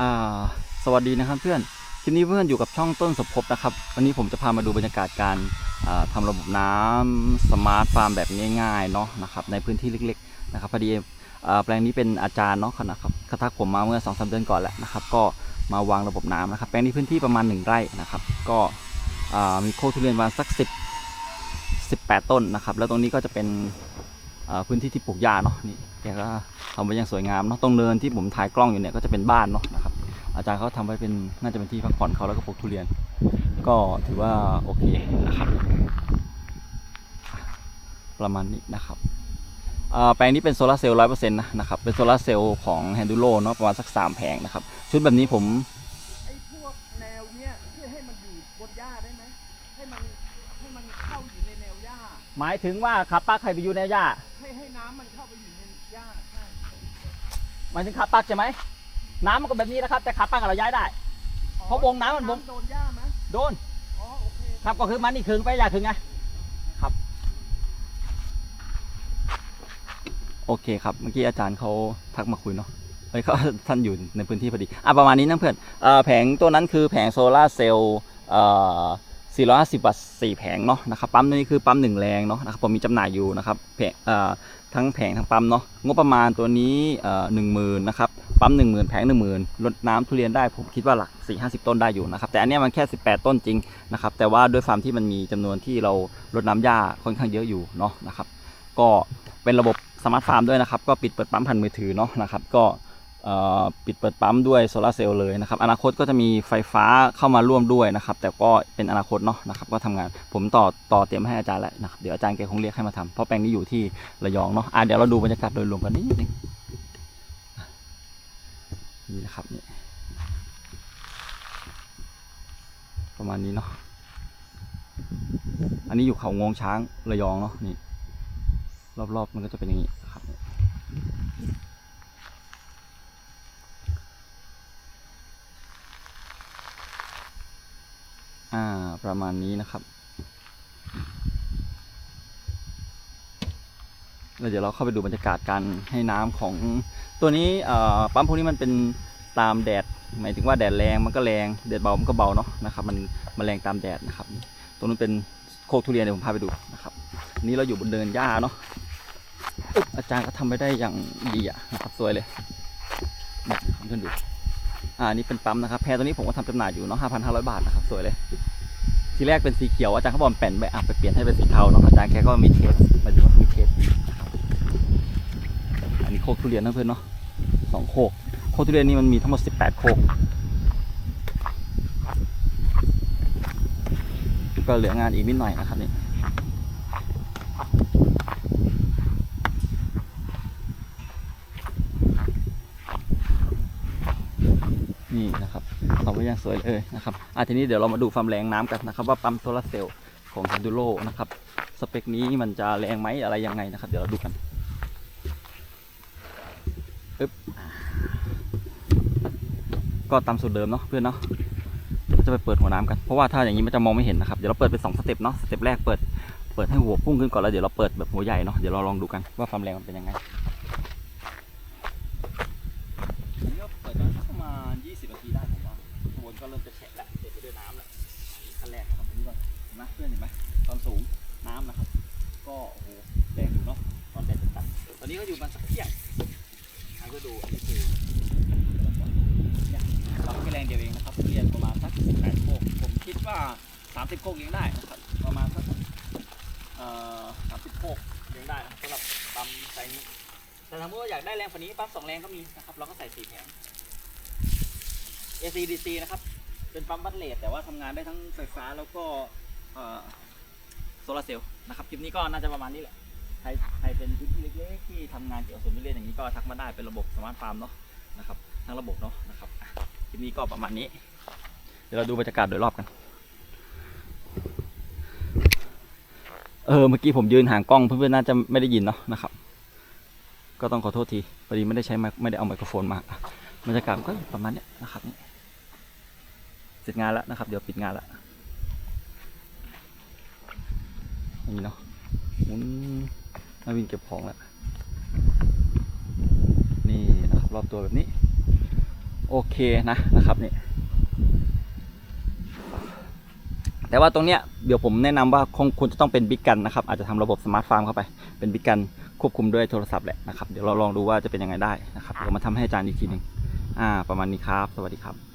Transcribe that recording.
อ่าสวัสดีนะครับเพื่อนคลิปนี้เพื่อนอยู่กับช่องต้นสมภพนะครับ วันนี้ผมจะพามาดูบรรยากาศการอ่าทำระบบน้ำสมาร์ทฟาร์มแบบง่ายๆเนาะนะครับในพื้นที่เล็กๆนะครับพอดีอแปลงนี้เป็นอาจารย์เนาะนะครับเขาทักผมมาเมื่อ2อสเดือนก่อนแล้วนะครับ ก็มาวางระบบน้ำนะครับ แปลงนี้พื้นที่ประมาณ 1 ไร่นะครับ ก็มีโคกทุเรียนมาสัก 10 18 ต้นนะครับ แล้วตรงนี้ก็จะเป็นพื้นที่ที่ปลูกหญ้าเนาะนี่แกก็ทำไว้อย่างสวยงามเนาะตรงเนินที่ผมถ่ายกล้องอยู่เนี่ยก็จะเป็นบ้านเนาะนะครับ อาจารย์เขาทำไว้เป็นน่าจะเป็นที่พักผ่อนเขาแล้วก็ปลูกทุเรียน ก็ถือว่าโอเคนะครับ ประมาณนี้นะครับอ่าแปลงนี้เป็นโซลาร์เซลล์ร้อยเปอร์เซ็นต์นะครับ เป็นโซลาร์เซลล์ของแฮนดูโ o เนาะประมาณสักสามแผงนะครับ ชุดแบบนี้ผมไอ้พวกแนวเนี้ยที่ให้มันอยู่บนหญ้าได้ไหมให้มันให้มันเข้าอยู่ในแนวหญ้า หมายถึงว่าขาปักใครไปอยู่ในหญ้า ให้ให้น้ำมันเข้าไปอยู่ในหญ้าใช่หมายถึงขาปักใช่ไหม น้ำมันก็แบบนี้นะครับ แต่ขาปักเราย้ายได้อ๋อเพราะวงน้ำมันวงโดนหญ้าไหมโดนอ๋อโอเคครับก็คือมันนี่คึงไปหญ้าคึงไงครับ โอเคครับเมื่อกี้อาจารย์เขาทักมาคุยเนาะเฮ้ยเขาท่านอยู่ในพื้นที่พอดีอะประมาณนี้นะเพื่อนเอ่อแผงตัวนั้นคือแผงโซลาร์เซลล์เอ่อ 450วัตต์4แผงเนาะนะครับปั๊มตัวนี้คือปั๊มหนึ่งแรงเนาะนะครับผมมีจำหน่ายอยู่นะครับแผงทั้งแผงทั้งปั๊มเนาะงบประมาณตัวนี้หนึ่งหมื่นนะครับปั๊มหนึ่งหมื่นแผงหนึ่งหมื่นลดน้ำทุเรียนได้ผมคิดว่าหลัก4 50ต้นได้อยู่นะครับแต่อันนี้มันแค่18ต้นจริงนะครับแต่ว่าด้วยความที่มันมีจำนวนที่เราลดน้ำหญ้าค่อนข้างเยอะอยู่เนาะนะครับก็เป็นระบบสมาร์ทฟาร์มด้วยนะครับก็ปิดเปิดปั๊มผ่านมือถือเนาะนะครับก็ ปิดเปิดปั๊มด้วยโซลาเซลล์เลยนะครับอนาคตก็จะมีไฟฟ้าเข้ามาร่วมด้วยนะครับ แต่ก็เป็นอนาคตเนาะนะครับก็ทำงานผมต่อต่อเตรียมให้อาจารย์แล้วนะครับเดี๋ยวอาจารย์แกคงเรียกให้มาทำเพราะแปลงนี้อยู่ที่ระยองเนาะอะเดี๋ยวเราดูบรรยากาศโดยรวมกันนิดนึงนี่นะครับนี่ประมาณนี้เนาะอันนี้อยู่เขางวงช้างระยองเนาะนี่รอบๆมันก็จะเป็นอย่างนี้นะครับ อ่า ประมาณนี้นะครับ แล้วเดี๋ยวเราเข้าไปดูบรรยากาศการให้น้ำของตัวนี้ปั๊มพวกนี้มันเป็นตามแดด หมายถึงว่าแดดแรงมันก็แรง แดดเบามันก็เบาเนาะนะครับ มันมันแรงตามแดดนะครับ ตรงนู้นเป็นโคกทุเรียนเดี๋ยวผมพาไปดูนะครับ นี้เราอยู่บนเดินหญ้าเนาะอุ๊บอาจารย์ก็ทำไปได้อย่างดีอะนะครับสวยเลยเนี่ยเพื่อนดู อ่านี่เป็นปั๊มนะครับแพรตัวนี้ผมก็ทำจำหน่ายอยู่เนาะห้าพันห้าร้อยบาทนะครับสวยเลย ทีแรกเป็นสีเขียวอาจารย์เขาบอกแป่นไปอะไปเปลี่ยนให้เป็นสีเทาเนาะอาจารย์แกก็มีเทสมาดูว่ามีเทสดีนะครับอันนี้โคกทุเรียนนะเพื่อนเนาะสองโคกโคกทุเรียนนี่มันมีทั้งหมดสิบแปดโคกก็เหลืองานอีกนิดหน่อยนะครับนี่นะครับทำไว้ อย่างสวยเลยนะครับอะทีนี้เดี๋ยวเรามาดูความแรงน้ำกันนะครับ ว่าปั๊มโซลาเซลล์ของ h ฮนดูโ o นะครับสเปคนี้มันจะแรงไหมอะไรยังไงนะครับ เดี๋ยวเราดูกันปึ๊บก็ตามสูตรเดิมเนาะเพื่อนเนาะเราจะไปเปิดหัวน้ำกันเพราะว่าถ้าอย่างนี้มันจะมองไม่เห็นนะครับเดี๋ยวเราเปิดเป็นสองสเต็ปเนาะสเต็ปแรกเปิดเปิดให้หัวพุ่งขึ้นก่อนแล้วเดี๋ยวเราเปิดแบบหัวใหญ่เนาะเดี๋ยวเราลองดูกันว่าความแรงมันเป็นยังไง อันนี้ก็เปิดมาสักประมาณ 20 นาทีได้ผมว่าขบวน ก็เริ่มจะแฉะแล้วเสร็จไปด้วยน้ำแล้วนี่ขั้นแรกนะครับอันนี้ก่อนเห็นไหมเพื่อนเห็นไหมตอนสูงน้ำนะครับ ก็โอ้โหแรงอยู่เนาะตอนแดดจัดตอนนี้ก็อยู่มันสักเที่ยงอันก็ดูอันนี้คือเนี่ยเราแค่แรงเดียวเองนะครับเรียนประมาณสัก18โคกผมคิดว่า 30โคกเลี้ยงได้นะครับประมาณสักเอ่อ30โคกเลี้ยงได้สำหรับปั๊มไซส์นี้แต่ถ้าเมื่ออยากได้แรงกว่านี้ปั๊มสองแรงก็มีนะครับเราก็ใส่สี่แผง AC DC นะครับ เป็นปั๊มบัตเลทแต่ว่าทำงานได้ทั้งไฟฟ้าแล้วก็โซลาร์เซลล์นะครับ คลิปนี้ก็น่าจะประมาณนี้แหละ ใครใครเป็นพื้นที่เล็กๆที่ทำงานเกี่ยวกับสวนทุเรียนอย่างนี้ก็ทักมาได้เป็นระบบสมาร์ทฟาร์มเนาะนะครับทั้งระบบเนาะนะครับคลิปนี้ก็ประมาณนี้ เดี๋ยวเราดูบรรยากาศโดยรอบกัน เออเมื่อกี้ผมยืนห่างกล้องเพื่อนๆน่าจะไม่ได้ยินเนาะนะครับ ก็ต้องขอโทษทีพอดีไม่ได้ใช้ไม่ได้เอาไมโครโฟนมาบรรยากาศก็ประมาณนี้นะครับนี่ ร็จงานแล้วนะครับ เดี๋ยวปิดงานแล้วอย่างนี้เนาะมุนมาวินเก็บของแล้วนี่นะครับรอบตัวแบบนี้ โอเคนะนะครับนี่แต่ว่าตรงเนี้ยเดี๋ยวผมแนะนำว่าคงควรจะต้องเป็นบิ๊กกันนะครับ อาจจะทำระบบสมาร์ทฟาร์มเข้าไปเป็นบิ๊กกันควบคุมด้วยโทรศัพท์แหละนะครับ เดี๋ยวเราลองดูว่าจะเป็นยังไงได้นะครับเดี๋ยวมาทำให้อาจารย์อีกทีหนึ่งอ่า ประมาณนี้ครับ สวัสดีครับ